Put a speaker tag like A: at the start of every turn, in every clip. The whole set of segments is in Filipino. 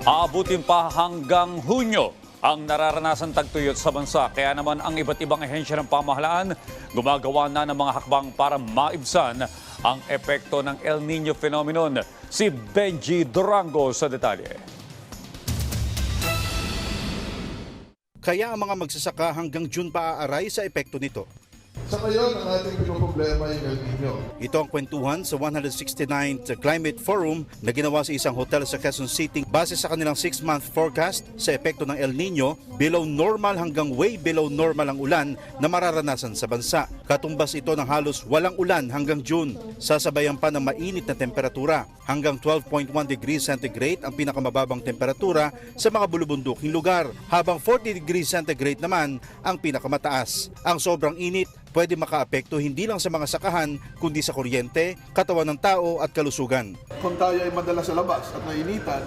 A: Aabutin pa hanggang Hunyo ang nararanasan tagtuyot sa bansa. Kaya naman ang iba't ibang ahensya ng pamahalaan gumagawa na ng mga hakbang para maibsan ang epekto ng El Nino phenomenon. Si Benji Durango sa detalye.
B: Kaya ang mga magsasaka hanggang June pa aaray sa epekto nito.
C: Sa ngayon, ang ating pinoproblema yung El Nino.
B: Ito ang kwentuhan sa 169th Climate Forum na ginawa sa isang hotel sa Quezon City base sa kanilang 6-month forecast sa epekto ng El Nino, below normal hanggang way below normal ang ulan na mararanasan sa bansa. Katumbas ito ng halos walang ulan hanggang June. Sasabayan pa ng mainit na temperatura. Hanggang 12.1 degrees centigrade ang pinakamababang temperatura sa mga bulubunduking lugar, habang 40 degrees centigrade naman ang pinakamataas. Ang sobrang init pwede makaapekto hindi lang sa mga sakahan kundi sa kuryente, katawan ng tao at kalusugan.
C: Kung tayo ay madalas sa labas at nainitan,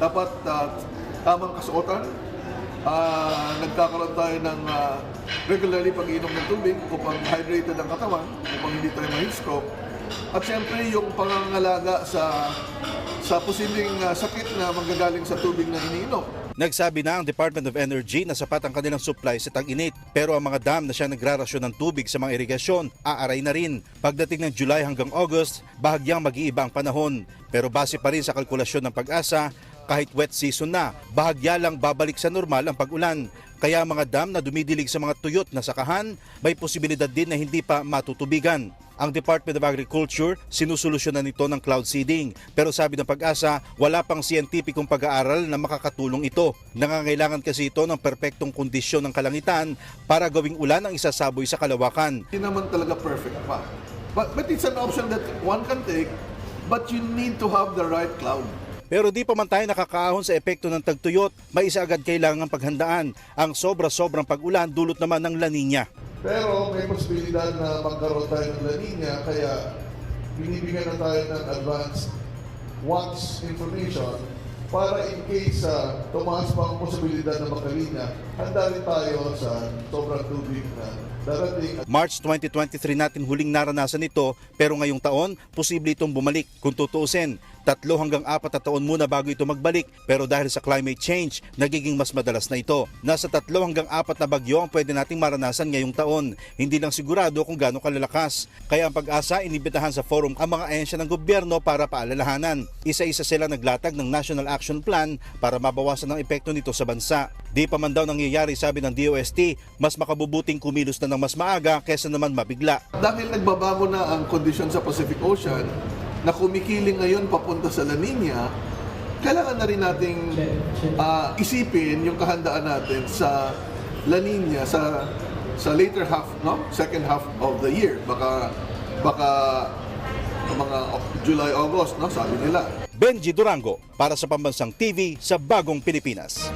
C: dapat ah, tamang kasuotan. Ah, nagkakaroon tayo ng ah, regularly pag-inom ng tubig upang hydrated ang katawan, upang hindi tayo ma stroke. At siyempre yung pangangalaga sa sa posibleng ah, sakit na manggagaling sa tubig na iniinom.
B: Nagsabi na ang Department of Energy na sapat ang kanilang supply sa tag-init pero ang mga dam na siya nagrarasyon ng tubig sa mga irigasyon aaray na rin. Pagdating ng July hanggang August, bahagyang mag-iiba ang panahon. Pero base pa rin sa kalkulasyon ng pag-asa, kahit wet season na, bahagya lang babalik sa normal ang pag-ulan. Kaya mga dam na dumidilig sa mga tuyot na sakahan, may posibilidad din na hindi pa matutubigan. Ang Department of Agriculture sinusolusyonan nito ng cloud seeding. Pero sabi ng pag-asa, wala pang siyentipikong pag-aaral na makakatulong ito. Nangangailangan kasi ito ng perpektong kondisyon ng kalangitan para gawing ulan ang isasaboy sa kalawakan.
C: Hindi naman talaga perfect pa. But, but it's an option that one can take, but you need to have the right cloud.
B: Pero di pa man tayo nakakaahon sa epekto ng tagtuyot, may isa agad kailangan paghandaan. Ang sobra-sobrang pag-ulan dulot naman ng La Nina.
C: Pero may posibilidad na magkaroon tayo ng La Nina, kaya binibigyan na tayo ng advanced watch information para in case uh, tumaas pa ang posibilidad na makalina, handa rin tayo sa sobrang tubig na darating.
B: March 2023 natin huling naranasan ito pero ngayong taon posible itong bumalik. Kung tutuusin, tatlo hanggang apat na taon muna bago ito magbalik pero dahil sa climate change, nagiging mas madalas na ito. Nasa tatlo hanggang apat na bagyo ang pwede nating maranasan ngayong taon. Hindi lang sigurado kung gaano kalalakas. Kaya ang pag-asa inibitahan sa forum ang mga ahensya ng gobyerno para paalalahanan. Isa-isa sila naglatag ng National Action Plan para mabawasan ang epekto nito sa bansa. Di pa man daw nangyayari sabi ng DOST, mas makabubuting kumilos na ng mas maaga kesa naman mabigla.
C: Dahil nagbabago na ang kondisyon sa Pacific Ocean, na kumikiling ngayon papunta sa La Nina, kailangan na rin nating ah, isipin yung kahandaan natin sa La Nina sa sa later half, no? Second half of the year. Baka baka mga July, August, no? Sabi nila.
B: Benji Durango para sa Pambansang TV sa Bagong Pilipinas.